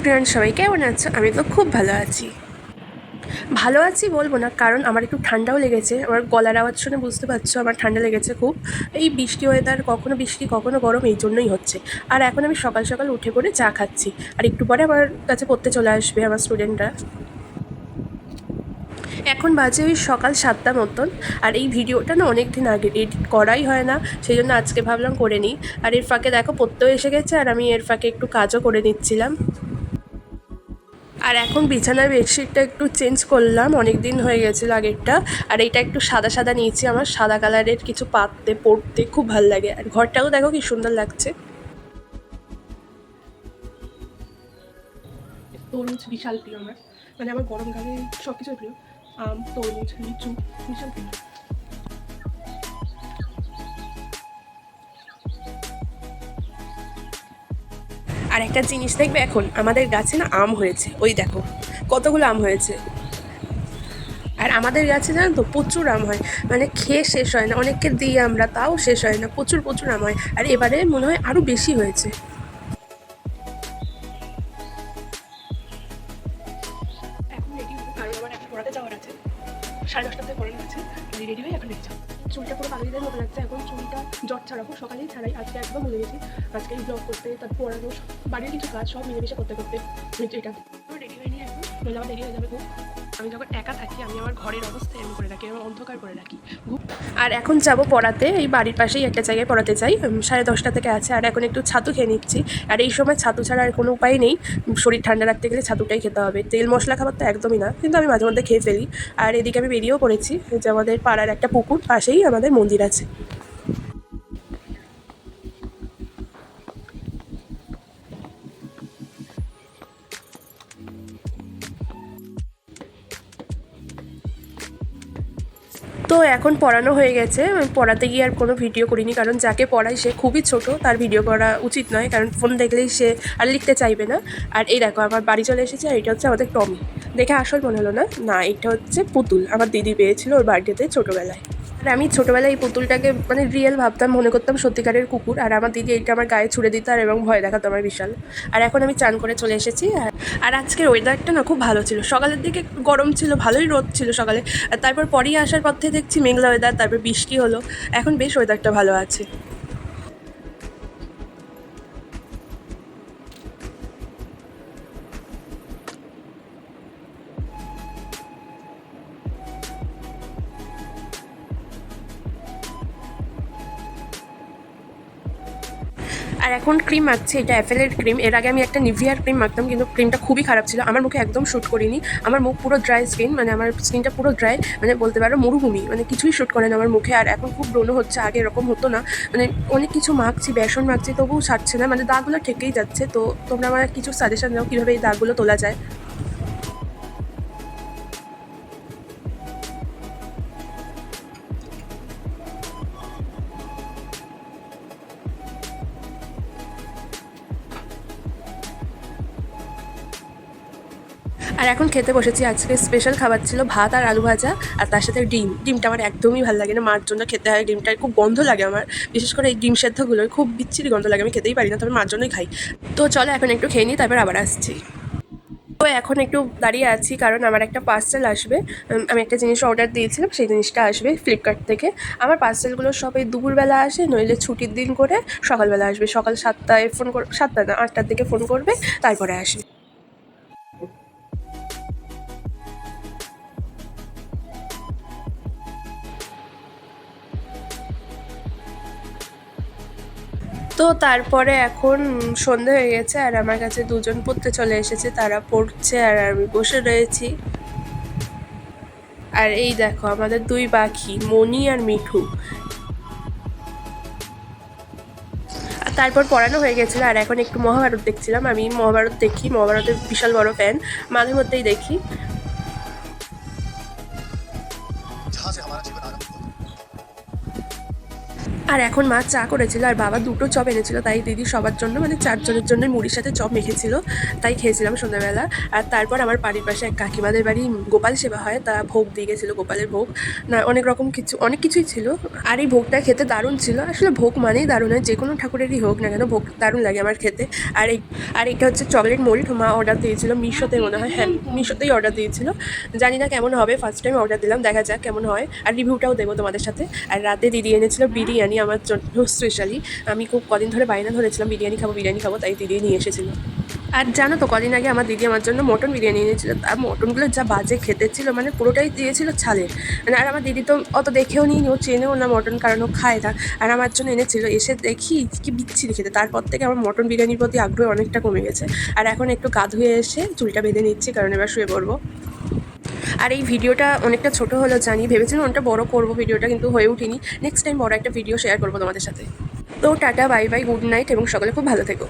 Friend সবাই কেমন আছো? আমি তো খুব ভালো আছি। ভালো আছি বলব না, কারণ আমার একটু ঠান্ডাও লেগেছে। আমার গলার আওয়াজ শুনে বুঝতে পারছ, আমার ঠান্ডা লেগেছে খুব। এই বৃষ্টি ওয়েদার কখনো বৃষ্টি, কখনো গরম, এই জন্যই হচ্ছে। আর এখন আমি সকাল সকাল উঠে পড়ে চা খাচ্ছি। আর একটু পরে আমার কাছে পড়তে চলে আসবে আমার স্টুডেন্টরা এখন বাজে ওই সকাল সাতটা মতন, আর এই ভিডিওটা না অনেক দিন আগে এডিট করাই হয় না সেই জন্য আজকে ভাবলাম করে নিই। আর এর ফাঁকে দেখো পড়তেও এসে গেছে, আর আমি এর ফাঁকে একটু কাজও করে নিচ্ছিলাম। আর এখন বিছানার বেডশিটটা একটু চেঞ্জ করলাম অনেক দিন হয়ে গেছিল আগেরটা, আর এটা একটু সাদা সাদা নিয়েছি, আমার সাদা কালারের কিছু পাততে, পড়তে খুব ভালো লাগে। আর ঘরটাও দেখো কি সুন্দর লাগছে। তরমুজ বিশাল প্রিয় আমার মানে আমার গরমকালে সব প্রিয়। আম তরমুজ লিচু প্রিয় আর একটা জিনিস দেখবে এখন, আমাদের গাছে না আম হয়েছে। ওই দেখো, কতগুলো আম হয়েছে। আর আমাদের গাছে জানো তো, প্রচুর আম হয়। মানে খেয়ে শেষ হয় না, অনেককে দিই আমরা, তাও শেষ হয় না, প্রচুর প্রচুর আম হয়। আর এবারে মনে হয় আরও বেশি হয়েছে। সাড়ে দশটাতে করে আছে রেডি হয়ে এখন রেখে চুলটা পুরো পাগলিদের মতো লাগছে, এখন চুলটা জট ছাড়াবো সকালেই ছাড়াই, আজকে একদম ভুলে গেছি। আজকে এই ব্লগ করতে, তারপর পড়ানো বাড়ির কিছু কাজ, সব মিলেমিশে করতে করতে এটা নইলে আমার দেরি যাবে খুব আমি যখন একা থাকি, আমি আমার ঘরের অবস্থায় আমি করে রাখি আমার অন্ধকার করে রাখি। আর এখন যাব পড়াতে, এই বাড়ির পাশেই একটা জায়গায় পড়াতে চাই। সাড়ে দশটা থেকে আছে, আর এখন একটু ছাতু খেয়ে নিচ্ছি। আর এই সময় ছাতু ছাড়া আর কোনো উপায় নেই। শরীর ঠান্ডা রাখতে গেলে ছাতুটাই খেতে হবে। তেল মশলা খাবার তো একদমই না, কিন্তু আমি মাঝে মধ্যে খেয়ে ফেলি। আর এদিকে আমি বেরিয়েও পড়েছি, যে আমাদের পাড়ার একটা পুকুর পাশেই আমাদের মন্দির আছে। তো এখন পড়ানো হয়ে গেছে। পড়াতে গিয়ে আর কোনো ভিডিও করিনি, কারণ যাকে পড়াই সে খুবই ছোট, তার ভিডিও করা উচিত নয়, কারণ ফোন দেখলেই সে আর লিখতে চাইবে না। আর এই দেখো, আমার বাড়ি চলে এসেছে, আর এটা হচ্ছে আমাদের টমি। দেখে আসল মনে হলো না না, এটা হচ্ছে পুতুল, আমার দিদি পেয়েছিল ওর বার্থডেতে ছোটোবেলায়। আর আমি ছোটোবেলায় এই পুতুলটাকে মানে রিয়েল ভাবতাম, মনে করতাম সত্যিকারের কুকুর। আর আমার দিদি এইটা আমার গায়ে ছুড়ে দিত আর এবং ভয় দেখাতো আমার বিশাল। আর এখন আমি চান করে চলে এসেছি। আর- আজকের ওয়েদারটা না খুব ভালো ছিল। সকালের দিকে গরম ছিল, ভালোই রোদ ছিল সকালে। আর তারপর পরেই আসার পথে দেখছি মেঘলা ওয়েদার তারপর বৃষ্টি হলো। এখন বেশ ওয়েদারটা ভালো আছে। আর এখন ক্রিম মাখছি, এটা অ্যাফেলের ক্রিম এর আগে আমি একটা নিভিয়ার ক্রিম মাখতাম, কিন্তু ক্রিমটা খুবই খারাপ ছিল। আমার মুখে একদম শ্যুট করিনি। আমার মুখ পুরো ড্রাই স্কিন মানে আমার স্কিনটা পুরো ড্রাই মানে বলতে পারো মরুভূমি মানে কিছুই শ্যুট করে না আমার মুখে। আর এখন খুব ব্রণ হচ্ছে, আগে এরকম হতো না। মানে অনেক কিছু মাখছি, বেসন মাখছি, তবুও ছাড়ছে না। মানে দাগগুলো ঠেকেই যাচ্ছে। তো তোমরা আমার কিছু সাজেশন দাও, কীভাবে এই দাগগুলো তোলা যায়? আর এখন খেতে বসেছি, আজকে স্পেশাল খাবার ছিল ভাত আর আলু ভাজা আর তার সাথে ডিম। ডিমটা আমার একদমই ভালো লাগে না, মার জন্য খেতে হয়। ডিমটা খুব গন্ধ লাগে আমার। বিশেষ করে এই ডিম সেদ্ধগুলোর খুব বিচ্ছিরি গন্ধ লাগে, আমি খেতেই পারি না, তবে মার জন্যই খাই। তো চলো এখন একটু খেয়ে নিই, তারপর আবার আসছি। তো এখন একটু দাঁড়িয়ে আছি, কারণ আমার একটা পার্সেল আসবে। আমি একটা জিনিস অর্ডার দিয়েছিলাম, সেই জিনিসটা আসবে ফ্লিপকার্ট থেকে। আমার পার্সেলগুলো সব এই দুপুরবেলা আসে, নইলে ছুটির দিন করে সকালবেলা আসবে। সকাল সাতটায় ফোন সাতটা না, আটটার দিকে ফোন করবে, তারপরে আসবে। তো তারপরে এখন সন্ধে হয়ে গেছে আর আমার কাছে দুজন পড়তে চলে এসেছে। তারা পড়ছে আর আমি বসে রয়েছি। আর এই দেখো, আমাদের দুই পাখি মনি আর মিঠু। তারপর পড়ানো হয়ে গেছিল আর এখন একটু মহাভারত দেখছিলাম। আমি মহাভারত দেখি, মহাভারতের বিশাল বড় ফ্যান মাঝে মধ্যেই দেখি। আর এখন মা চা করেছিল আর বাবা দুটো চপ এনেছিল, তাই দিদি সবার জন্য মানে চারজনের জন্য মুড়ির সাথে চপ মেখেছিল, তাই খেয়েছিলাম সন্ধ্যাবেলা। আর তারপর আমার বাড়ির পাশে এক কাকিমাদের বাড়ি গোপাল সেবা হয়, তা ভোগ দিয়ে গেছিল গোপালের ভোগ। না, অনেক রকম কিছু, অনেক কিছুই ছিল, আর এই ভোগটা খেতে দারুণ ছিল। আসলে ভোগ মানেই দারুণ হয়, যে কোনো ঠাকুরেরই হোক না কেন, ভোগ দারুণ লাগে আমার খেতে। আর এই, আর এটা হচ্ছে চকলেট মরিট মা অর্ডার দিয়েছিল মিশোতে মনে হয় হ্যাঁ মিশোতেই অর্ডার দিয়েছিল। জানি না কেমন হবে ফার্স্ট টাইম অর্ডার দিলাম, দেখা যাক কেমন হয়। আর রিভিউটাও দেবো তোমাদের সাথে। আর রাতে দিদি এনেছিল বিরিয়ানি আমার জন্য স্পেশালি আমি খুব কদিন ধরে বায়না ধরেছিলাম, বিরিয়ানি খাব বিরিয়ানি খাব, তাই দিদি নিয়ে এসেছিল। আর জানো তো, কদিন আগে আমার দিদি আমার জন্য মটন বিরিয়ানি এনেছিল। আর মটনগুলো যা বাজে খেতে ছিল মানে পুরোটাই দিয়েছিল ছালের মানে আর আমার দিদি তো অত দেখেও নিই ও চেনেও না মটন, কারণ ও খায় না। আর আমার জন্য এনেছিল, এসে দেখি কি বিচ্ছিরি খেতে। তারপর থেকে আমার মটন বিরিয়ানির প্রতি আগ্রহ অনেকটা কমে গেছে। আর এখন একটু গা ধুয়ে এসে চুলটা বেঁধে নিচ্ছি, কারণ এবার শুয়ে পড়ব। আর এই ভিডিওটা অনেকটা ছোট হলো জানি, ভেবেছিলাম অনেকটা বড় করব, ভিডিওটা কিন্তু হয়ে উঠিনি। নেক্সট টাইম বড় একটা ভিডিও শেয়ার করব তোমাদের সাথে। তো tata bye bye good night এবং সকালে খুব ভালো থেকো।